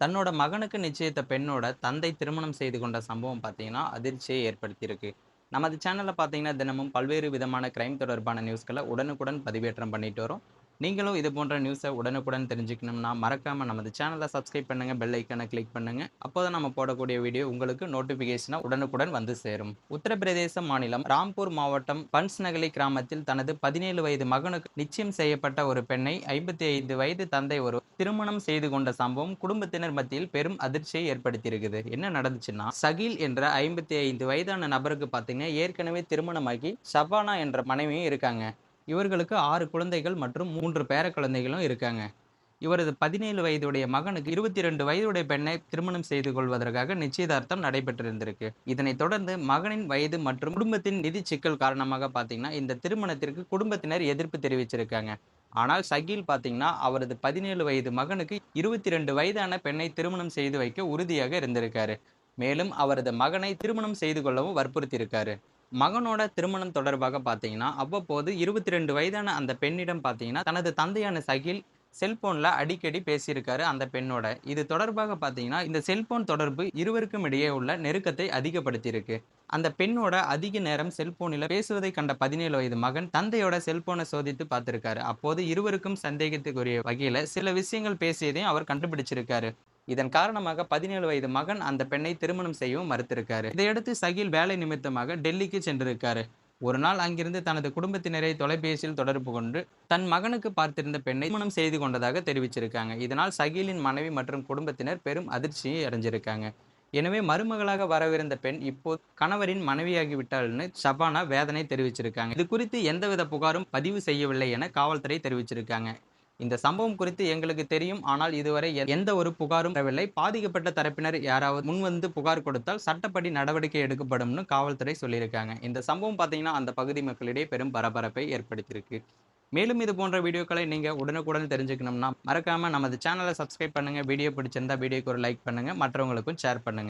தன்னோட மகனுக்கு நிச்சயித்த பெண்ணோட தந்தை திருமணம் செய்து கொண்ட சம்பவம் பார்த்தீங்கன்னா அதிர்ச்சியை ஏற்படுத்தியிருக்கு. நமது சேனலில் பார்த்தீங்கன்னா தினமும் பல்வேறு விதமான கிரைம் தொடர்பான நியூஸ்களை உடனுக்குடன் பதிவேற்றம் பண்ணிட்டு வரோம். நீங்களும் இது போன்ற நியூஸை உடனுக்குடன் தெரிஞ்சுக்கணும்னா மறக்காமல் நமது சேனலை சப்ஸ்கிரைப் பண்ணுங்க பெல் ஐக்கனை கிளிக் பண்ணுங்க. அப்போதான் நம்ம போடக்கூடிய வீடியோ உங்களுக்கு நோட்டிஃபிகேஷனாக உடனுக்குடன் வந்து சேரும். உத்தரப்பிரதேச மாநிலம் ராம்பூர் மாவட்டம் பன்ஸ் நகலி கிராமத்தில் தனது பதினேழு வயது மகனுக்கு நிச்சயம் செய்யப்பட்ட ஒரு பெண்ணை ஐம்பத்தி ஐந்து வயது தந்தை ஒரு திருமணம் செய்து கொண்ட சம்பவம் குடும்பத்தினர் மத்தியில் பெரும் அதிர்ச்சியை ஏற்படுத்தியிருக்குது என்ன நடந்துச்சுன்னா சகில் என்ற ஐம்பத்தி ஐந்து வயதான நபருக்கு பார்த்தீங்கன்னா ஏற்கனவே திருமணமாகி ஷபானா என்ற மனைவியும் இருக்காங்க. இவர்களுக்கு ஆறு குழந்தைகள் மற்றும் மூன்று பேர குழந்தைகளும் இருக்காங்க. இவரது பதினேழு வயதுடைய மகனுக்கு இருபத்தி ரெண்டு வயதுடைய பெண்ணை திருமணம் செய்து கொள்வதற்காக நிச்சயதார்த்தம் நடைபெற்றிருந்திருக்கு. இதனைத் தொடர்ந்து மகனின் வயது மற்றும் குடும்பத்தின் நிதி சிக்கல் காரணமாக பார்த்தீங்கன்னா இந்த திருமணத்திற்கு குடும்பத்தினர் எதிர்ப்பு தெரிவிச்சிருக்காங்க. ஆனால் சகில் பார்த்தீங்கன்னா அவரது பதினேழு வயது மகனுக்கு இருபத்தி ரெண்டு வயதான பெண்ணை திருமணம் செய்து வைக்க உறுதியாக இருந்திருக்காரு. மேலும் அவரது மகனை திருமணம் செய்து கொள்ளவும் வற்புறுத்தியிருக்காரு. மகனோட திருமணம் தொடர்பாக பார்த்தீங்கன்னா அவ்வப்போது இருபத்தி ரெண்டு வயதான அந்த பெண்ணிடம் பார்த்தீங்கன்னா தனது தந்தையான சகில் செல்போனில் அடிக்கடி பேசியிருக்காரு அந்த பெண்ணோட. இது தொடர்பாக பார்த்தீங்கன்னா இந்த செல்போன் தொடர்பு இருவருக்கும் இடையே உள்ள நெருக்கத்தை அதிகப்படுத்தியிருக்கு. அந்த பெண்ணோட அதிக நேரம் செல்போனில் பேசுவதை கண்ட பதினேழு வயது மகன் தந்தையோட செல்போனை சோதித்து பார்த்துருக்காரு. அப்போது இருவருக்கும் சந்தேகத்துக்குரிய வகையில் சில விஷயங்கள் பேசியதையும் அவர் கண்டுபிடிச்சிருக்காரு. இதன் காரணமாக பதினேழு வயது மகன் அந்த பெண்ணை திருமணம் செய்யவும் மறுத்திருக்காரு. இதையடுத்து சகில் வேலை நிமித்தமாக டெல்லிக்கு சென்றிருக்காரு. ஒரு நாள் அங்கிருந்து தனது குடும்பத்தினரை தொலைபேசியில் தொடர்பு கொண்டு தன் மகனுக்கு பார்த்திருந்த பெண்ணை திருமணம் செய்து கொண்டதாக தெரிவிச்சிருக்காங்க. இதனால் சகிலின் மனைவி மற்றும் குடும்பத்தினர் பெரும் அதிர்ச்சியை அடைஞ்சிருக்காங்க. எனவே மருமகளாக வரவிருந்த பெண் இப்போ கணவரின் மனைவியாகி விட்டாள்னு ஷபானா வேதனை தெரிவிச்சிருக்காங்க. இது குறித்து எந்தவித புகாரும் பதிவு செய்யவில்லை என காவல்துறை தெரிவிச்சிருக்காங்க. இந்த சம்பவம் குறித்து எங்களுக்கு தெரியும். ஆனால் இதுவரை எந்த ஒரு புகாரும் வரவில்லை. பாதிக்கப்பட்ட தரப்பினர் யாராவது முன்வந்து புகார் கொடுத்தால் சட்டப்படி நடவடிக்கை எடுக்கப்படும்னு காவல்துறை சொல்லியிருக்காங்க. இந்த சம்பவம் பார்த்தீங்கன்னா அந்த பகுதி மக்களிடையே பெரும் பரபரப்பை ஏற்படுத்தியிருக்கு. மேலும் இது போன்ற வீடியோக்களை நீங்கள் உடனுக்குடன் தெரிஞ்சுக்கணும்னா மறக்காமல் நமது சேனலை சப்ஸ்கிரைப் பண்ணுங்க. வீடியோ பிடிச்சிருந்தா வீடியோக்கு ஒரு லைக் பண்ணுங்க. மற்றவங்களுக்கும் ஷேர் பண்ணுங்கள்